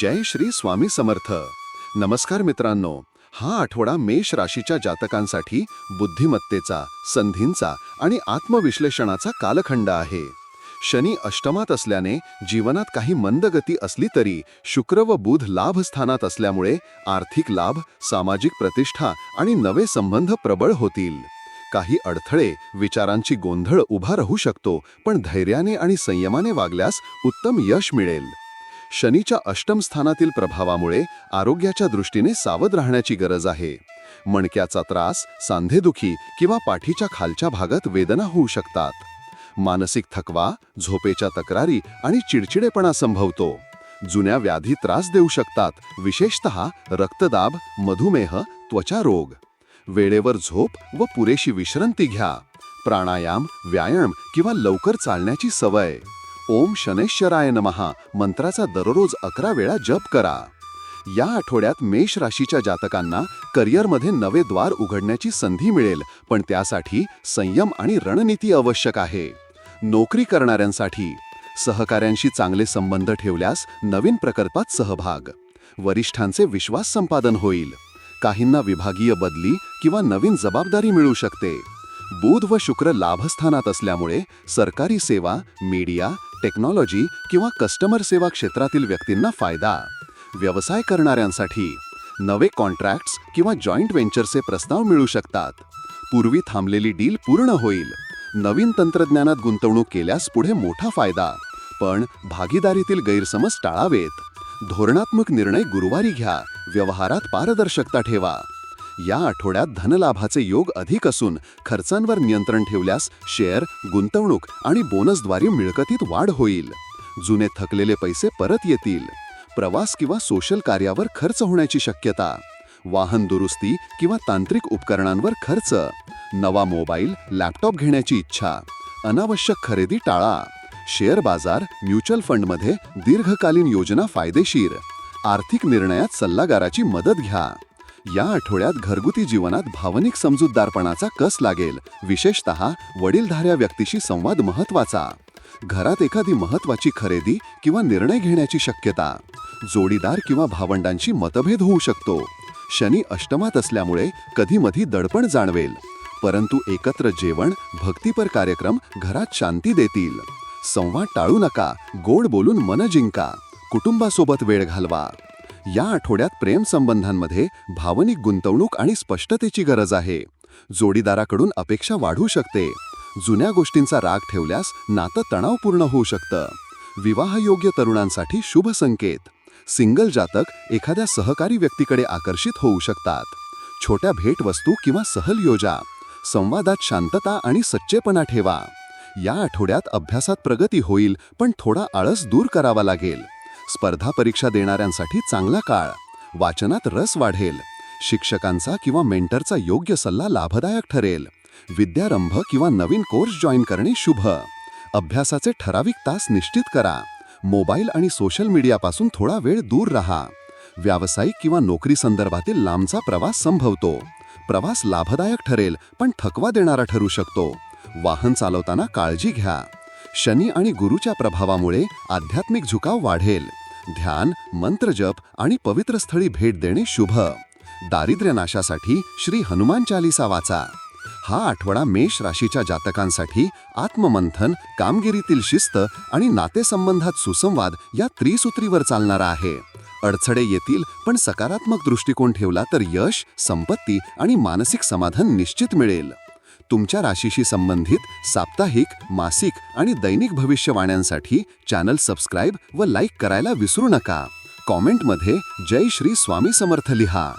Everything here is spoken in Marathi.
जय श्री स्वामी समर्थ. नमस्कार मित्रांनो हा आठवडा मेष राशीच्या जातकांसाठी बुद्धिमत्तेचा संधींचा आणि आत्मविश्लेषणाचा कालखंड आहे. शनी अष्टमात असल्याने जीवनात काही मंदगती असली तरी शुक्र व बुध लाभ स्थानात असल्यामुळे आर्थिक लाभ सामाजिक प्रतिष्ठा आणि नवे संबंध प्रबळ होतील. काही अडथळे विचारांची गोंधळ उभा राहू शकतो पण धैर्याने आणि संयमाने वागल्यास उत्तम यश मिळेल. शनीच्या अष्टम स्थानातील प्रभावामुळे आरोग्याच्या दृष्टीने सावध राहण्याची गरज आहे. मणक्याचा त्रास सांधेदुखी किंवा पाठीच्या खालच्या भागात वेदना होऊ शकतात. मानसिक थकवा झोपेच्या तक्रारी आणि चिडचिडेपणा संभवतो. जुन्या व्याधी त्रास देऊ शकतात विशेषतः रक्तदाब मधुमेह त्वचा रोग. वेळेवर झोप व पुरेशी विश्रांती घ्या. प्राणायाम व्यायाम किंवा लवकर चालण्याची सवय. ओम शनेश्वराय नमहा मंत्राचा दररोज अकरा वेळा जप करा. या आठवड्यात मेष राशीच्या जातकांना करिअरमध्ये नवे द्वार उघडण्याची संधी मिळेल पण त्यासाठी संयम आणि रणनीती आवश्यक आहे. नोकरी करणाऱ्यांसाठी सहकाऱ्यांशी चांगले संबंध ठेवल्यास नवीन प्रकल्पात सहभाग. वरिष्ठांचे विश्वास संपादन होईल. काहींना विभागीय बदली किंवा नवीन जबाबदारी मिळू शकते. बुध व शुक्र लाभस्थानात असल्यामुळे सरकारी सेवा मीडिया टेक्नॉलॉजी किंवा कस्टमर सेवा क्षेत्रातील व्यक्तींना फायदा. व्यवसाय करणाऱ्यांसाठी नवे कॉन्ट्रॅक्ट्स किंवा जॉईंट व्हेंचरचे प्रस्ताव मिळू शकतात. पूर्वी थांबलेली डील पूर्ण होईल. नवीन तंत्रज्ञानात गुंतवणूक केल्यास पुढे मोठा फायदा. पण भागीदारीतील गैरसमज टाळावेत. धोरणात्मक निर्णय गुरुवारी घ्या. व्यवहारात पारदर्शकता ठेवा. या आठवड्यात धनलाभाचे योग अधिक असून खर्चांवर नियंत्रण ठेवल्यास शेअर गुंतवणूक आणि बोनसद्वारे मिळकतीत वाढ होईल. जुने थकलेले पैसे परत येतील. प्रवास किंवा सोशल कार्यावर खर्च होण्याची शक्यता. वाहन दुरुस्ती किंवा तांत्रिक उपकरणांवर खर्च. नवा मोबाईल लॅपटॉप घेण्याची इच्छा. अनावश्यक खरेदी टाळा. शेअर बाजार म्युच्युअल फंडमध्ये दीर्घकालीन योजना फायदेशीर. आर्थिक निर्णयात सल्लागाराची मदत घ्या. या आठवड्यात घरगुती जीवनात भावनिक समजूतदारपणाचा कस लागेल? विशेषतः वडीलधाऱ्या व्यक्तीशी संवाद महत्त्वाचा घरात एखादी महत्वाची खरेदी किंवा निर्णय घेण्याची शक्यता. जोडीदार किंवा भावंडांशी मतभेद होऊ शकतो. शनी अष्टमात असल्यामुळे कधीमधी दडपण जाणवेल. परंतु एकत्र जेवण भक्तीपर कार्यक्रम घरात शांती देतील. संवाद टाळू नका गोड बोलून मन जिंका. कुटुंबासोबत वेळ घालवा. या आठवड्यात प्रेम संबंधांमध्ये भावनिक गुंतवणूक आणि स्पष्टतेची गरज आहे. जोडीदाराकडून अपेक्षा वाढू शकते. जुन्या गोष्टींचा राग ठेवल्यास नातं तणावपूर्ण होऊ शकतं. विवाहयोग्य तरुणांसाठी शुभ संकेत. सिंगल जातक एखाद्या सहकारी व्यक्तीकडे आकर्षित होऊ शकतात. छोट्या भेटवस्तू किंवा सहल योजा. संवादात शांतता आणि सच्चेपणा ठेवा. या आठवड्यात अभ्यासात प्रगती होईल पण थोडा आळस दूर करावा लागेल. स्पर्धा परीक्षा देणाऱ्यांसाठी चांगला काळ. वाचनात रस वाढेल. शिक्षकांचा किंवा मेंटरचा योग्य सल्ला लाभदायक ठरेल. विद्यारंभ किंवा नवीन कोर्स जॉईन करणे शुभ. अभ्यासाचे ठराविक तास निश्चित करा. मोबाईल आणि सोशल मीडियापासून थोडा वेळ दूर राहा. व्यावसायिक किंवा नोकरी संदर्भातील लांबचा प्रवास संभवतो. प्रवास लाभदायक ठरेल पण थकवा देणारा ठरू शकतो. वाहन चालवताना काळजी घ्या. शनी आणि गुरुच्या प्रभावामुळे आध्यात्मिक झुकाव वाढेल. ध्यान मंत्रजप आणि पवित्र स्थळी भेट देणे शुभ. दारिद्र्य नाशासाठी श्री हनुमान चालिसा वाचा. हा आठवडा मेष राशीच्या जातकांसाठी आत्ममंथन कामगिरीतील शिस्त आणि नातेसंबंधात सुसंवाद या त्रिसूत्रीवर चालणारा आहे. अडचणे येतील पण सकारात्मक दृष्टिकोन ठेवला तर यश संपत्ती आणि मानसिक समाधान निश्चित मिळेल. तुमच्या राशीशी संबंधित साप्ताहिक मासिक आणि दैनिक भविष्यवाण्यांसाठी चॅनल सबस्क्राईब व लाईक करायला विसरू नका. कॉमेंटमध्ये जय श्री स्वामी समर्थ लिहा.